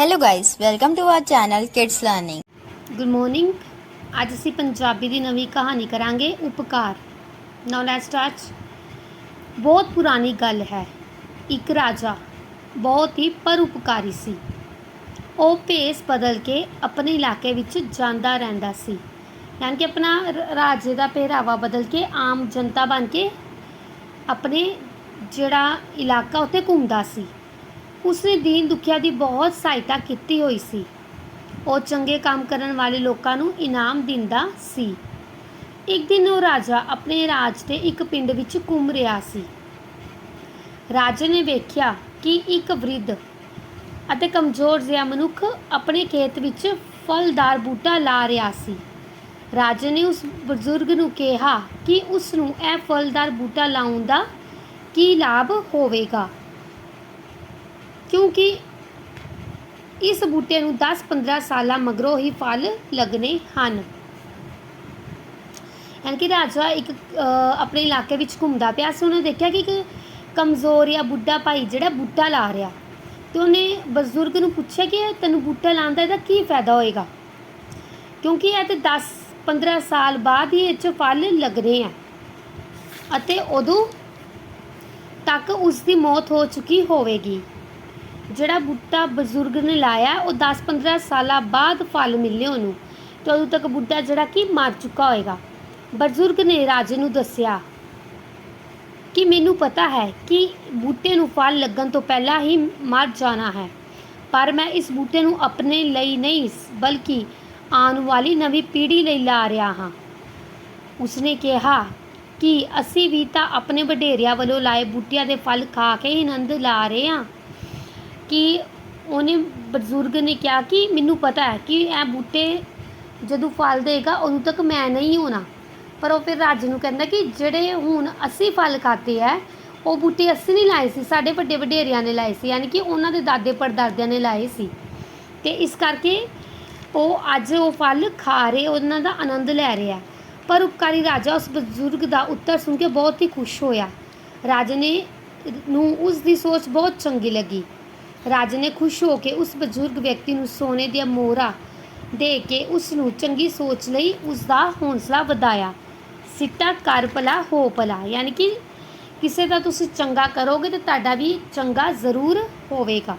Hello guys, welcome to our channel Kids Learning. Good morning ਅੱਜ ਅਸੀਂ ਪੰਜਾਬੀ ਦੀ ਨਵੀਂ ਕਹਾਣੀ ਕਰਾਂਗੇ ਉਪਕਾਰ। ਨਾਓ ਲੈਟਸ ਸਟਾਰਟ ਬਹੁਤ ਪੁਰਾਣੀ ਗੱਲ ਹੈ। ਇੱਕ ਰਾਜਾ ਬਹੁਤ ਹੀ ਪਰਉਪਕਾਰੀ ਸੀ। ਉਹ ਭੇਸ ਬਦਲ ਕੇ ਆਪਣੇ ਇਲਾਕੇ ਵਿੱਚ ਜਾਂਦਾ ਰਹਿੰਦਾ ਸੀ। ਯਾਨੀ ਕਿ ਆਪਣਾ ਰਾਜੇ ਦਾ ਪਹਿਰਾਵਾ ਬਦਲ ਕੇ ਆਮ ਜਨਤਾ ਬਣ ਕੇ ਆਪਣੇ ਜਿਹੜਾ ਇਲਾਕਾ ਉੱਤੇ ਘੁੰਮਦਾ ਸੀ। ਉਸਨੇ ਦੀਨ ਦੁਖੀਆਂ ਦੀ ਬਹੁਤ ਸਹਾਇਤਾ ਕੀਤੀ ਹੋਈ ਸੀ। ਉਹ ਚੰਗੇ ਕੰਮ ਕਰਨ ਵਾਲੇ ਲੋਕਾਂ ਨੂੰ ਇਨਾਮ ਦਿੰਦਾ ਸੀ। ਇੱਕ ਦਿਨ ਉਹ ਰਾਜਾ ਆਪਣੇ ਰਾਜ ਦੇ ਇੱਕ ਪਿੰਡ ਵਿੱਚ ਘੁੰਮ ਰਿਹਾ ਸੀ। ਰਾਜੇ ਨੇ ਵੇਖਿਆ ਕਿ ਇੱਕ ਵ੍ਰਿਧ ਅਤੇ ਕਮਜ਼ੋਰ ਜਿਹਾ ਮਨੁੱਖ ਆਪਣੇ ਖੇਤ ਵਿੱਚ ਫਲਦਾਰ ਬੂਟਾ ਲਾ ਰਿਹਾ ਸੀ। ਰਾਜੇ ਨੇ ਉਸ ਬਜ਼ੁਰਗ ਨੂੰ ਕਿਹਾ ਕਿ ਉਸ ਨੂੰ ਇਹ ਫਲਦਾਰ ਬੂਟਾ ਲਾਉਣ ਦਾ ਕੀ ਲਾਭ ਹੋਵੇਗਾ। ਕਿਉਂਕਿ ਇਸ ਬੂਟੇ ਨੂੰ 10-15 ਸਾਲਾਂ ਮਗਰੋਂ ਹੀ ਫਲ ਲੱਗਣੇ ਹਨ। ਯਾਨੀ ਕਿ ਰਾਜਾ ਇੱਕ ਆਪਣੇ ਇਲਾਕੇ ਵਿੱਚ ਘੁੰਮਦਾ ਪਿਆ ਸੀ। ਉਹਨੇ ਦੇਖਿਆ ਕਿ ਇੱਕ ਕਮਜ਼ੋਰ ਜਾਂ ਬੁੱਢਾ ਭਾਈ ਜਿਹੜਾ ਬੂਟਾ ਲਾ ਰਿਹਾ। ਤੇ ਉਹਨੇ ਬਜ਼ੁਰਗ ਨੂੰ ਪੁੱਛਿਆ ਕਿ ਇਹ ਤੈਨੂੰ ਬੂਟਾ ਲਾਉਣ ਦਾ ਇਹਦਾ ਕੀ ਫਾਇਦਾ ਹੋਏਗਾ? ਕਿਉਂਕਿ ਇਹ ਤੇ 10-15 ਸਾਲ ਬਾਅਦ ਹੀ ਇਹ 'ਚ ਫਲ ਲੱਗਣੇ ਆ। ਅਤੇ ਉਦੋਂ ਤੱਕ ਉਸ ਦੀ ਮੌਤ ਹੋ ਚੁੱਕੀ ਹੋਵੇਗੀ। ਜਿਹੜਾ ਬੂਟਾ ਬਜ਼ੁਰਗ ਨੇ ਲਾਇਆ, ਉਹ 10-15 ਸਾਲਾਂ ਬਾਅਦ ਫਲ ਮਿਲਨੇ ਉਹਨੂੰ। ਤੇ ਉਦੋਂ ਤੱਕ ਬੁੱਢਾ ਜਿਹੜਾ ਕਿ ਮਰ ਚੁੱਕਾ ਹੋਏਗਾ। ਬਜ਼ੁਰਗ ਨੇ ਰਾਜੇ ਨੂੰ ਦੱਸਿਆ ਕਿ ਮੈਨੂੰ ਪਤਾ ਹੈ ਕਿ ਬੂਟੇ ਨੂੰ ਫਲ ਲੱਗਣ ਤੋਂ ਪਹਿਲਾਂ ਹੀ ਮਰ ਜਾਣਾ ਹੈ। ਪਰ ਮੈਂ ਇਸ ਬੂਟੇ ਨੂੰ ਆਪਣੇ ਲਈ ਨਹੀਂ, ਬਲਕਿ ਆਉਣ ਵਾਲੀ ਨਵੀਂ ਪੀੜ੍ਹੀ ਲਈ ਲਾ ਰਿਹਾ ਹਾਂ। ਉਸਨੇ ਕਿਹਾ ਕਿ ਅਸੀਂ ਵੀ ਤਾਂ ਆਪਣੇ ਵਡੇਰਿਆਂ ਵੱਲੋਂ ਲਾਏ ਬੂਟਿਆਂ ਦੇ ਫਲ ਖਾ ਕੇ ਹੀ ਆਨੰਦ ਲਾ ਰਹੇ ਹਾਂ। ਕਿ ਉਹਨੇ ਬਜ਼ੁਰਗ ਨੇ ਕਿਹਾ ਕਿ ਮੈਨੂੰ ਪਤਾ ਹੈ ਕਿ ਇਹ ਬੂਟੇ ਜਦੋਂ ਫਲ ਦੇਗਾ, ਉਦੋਂ ਤੱਕ ਮੈਂ ਨਹੀਂ ਹੋਣਾ। ਪਰ ਉਹ ਫਿਰ ਰਾਜੇ ਨੂੰ ਕਹਿੰਦਾ ਕਿ ਜਿਹੜੇ ਹੁਣ ਅਸੀਂ ਫਲ ਖਾਤੇ ਹੈ ਉਹ ਬੂਟੇ ਅਸੀਂ ਨਹੀਂ ਲਾਏ ਸੀ, ਸਾਡੇ ਵੱਡੇ ਵਡੇਰਿਆਂ ਨੇ ਲਾਏ ਸੀ, ਯਾਨੀ ਕਿ ਉਹਨਾਂ ਦੇ ਦਾਦੇ ਪੜਦਾਦਿਆਂ ਨੇ ਲਾਏ ਸੀ। ਤੇ ਇਸ ਕਰਕੇ ਉਹ ਅੱਜ ਉਹ ਫਲ ਖਾ ਰਹੇ, ਉਹਨਾਂ ਦਾ ਆਨੰਦ ਲੈ ਰਿਹਾ ਪਰ ਉਪਕਾਰੀ ਰਾਜਾ ਉਸ ਬਜ਼ੁਰਗ ਦਾ ਉੱਤਰ ਸੁਣ ਕੇ ਬਹੁਤ ਹੀ ਖੁਸ਼ ਹੋਇਆ। ਰਾਜੇ ਨੇ ਨੂੰ ਉਸ ਦੀ ਸੋਚ ਬਹੁਤ ਚੰਗੀ ਲੱਗੀ। ਰਾਜੇ ਨੇ ਖੁਸ਼ ਹੋ ਕੇ ਉਸ ਬਜ਼ੁਰਗ ਵਿਅਕਤੀ ਨੂੰ ਸੋਨੇ ਦੀਆਂ ਮੋਹਰਾਂ ਦੇ ਕੇ ਉਸ ਨੂੰ ਚੰਗੀ ਸੋਚ ਲਈ ਉਸ ਦਾ ਹੌਸਲਾ ਵਧਾਇਆ। ਸਿੱਟਾ ਕਰ ਭਲਾ, ਹੋ ਭਲਾ। ਯਾਨੀ ਕਿ ਕਿਸੇ ਦਾ ਤੁਸੀਂ ਚੰਗਾ ਕਰੋਗੇ ਤੇ ਤੁਹਾਡਾ ਵੀ ਚੰਗਾ ਜ਼ਰੂਰ ਹੋਵੇਗਾ।